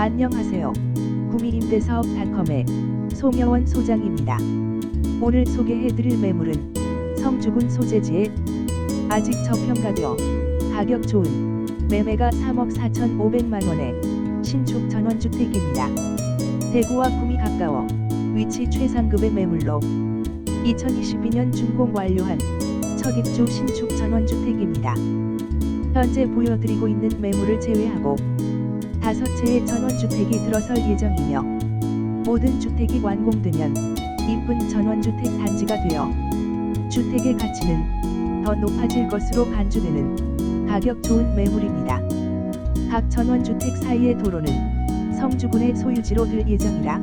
안녕하세요. 구미임대사업닷컴의 송여원 소장입니다. 오늘 소개해드릴 매물은 성주군 소재지에 아직 저평가되어 가격 좋은 매매가 3억 4천5백만 원의 신축 전원주택입니다. 대구와 구미 가까워 위치 최상급의 매물로 2022년 준공 완료한 첫 입주 신축 전원주택입니다. 현재 보여드리고 있는 매물을 제외하고 다섯 채의 전원주택이 들어설 예정이며 모든 주택이 완공되면 이쁜 전원주택 단지가 되어 주택의 가치는 더 높아질 것으로 간주되는 가격 좋은 매물입니다. 각 전원주택 사이의 도로는 성주군의 소유지로 될 예정이라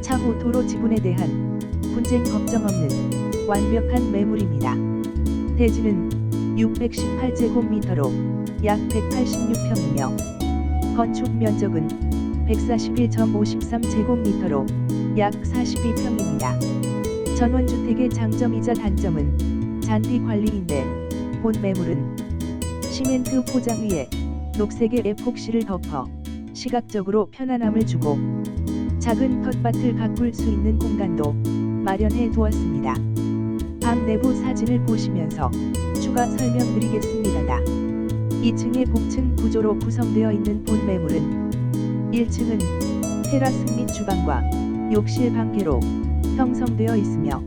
차후 도로 지분에 대한 분쟁 걱정 없는 완벽한 매물입니다. 대지는 618제곱미터로 약 186평이며 건축 면적은 141.53제곱미터로 약 42평입니다. 전원주택의 장점이자 단점은 잔디 관리인데 본 매물은 시멘트 포장 위에 녹색의 에폭시를 덮어 시각적으로 편안함을 주고 작은 텃밭을 가꿀 수 있는 공간도 마련해 두었습니다. 방 내부 사진을 보시면서 추가 설명드리겠습니다. 2층의 복층 구조로 구성되어 있는 본 매물은 1층은 테라스 및 주방과 욕실 방개로 형성되어 있으며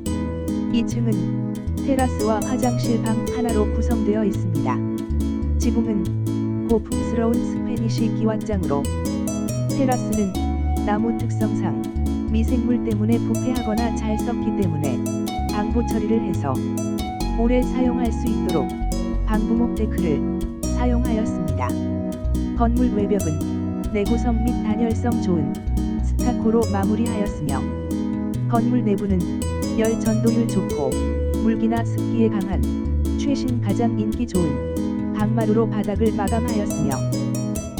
2층은 테라스와 화장실 방 하나로 구성되어 있습니다. 지붕은 고풍스러운 스페니시 기와장으로 테라스는 나무 특성상 미생물 때문에 부패하거나 잘 썩기 때문에 방부 처리를 해서 오래 사용할 수 있도록 방부목 데크를 사용하였습니다. 건물 외벽은 내구성 및 단열성 좋은 스타코로 마무리하였으며 건물 내부는 열 전도율 좋고 물기나 습기에 강한 최신 가장 인기 좋은 강마루로 바닥을 마감하였으며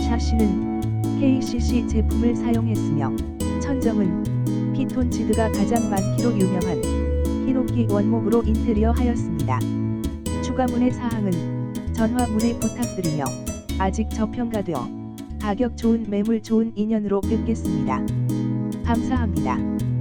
샤시는 KCC 제품을 사용했으며 천정은 피톤치드가 가장 많기로 유명한 히노키 원목으로 인테리어 하였습니다. 추가문의 사항은 전화 문의 부탁드리며 아직 저평가되어 가격 좋은 매물 좋은 인연으로 뵙겠습니다. 감사합니다.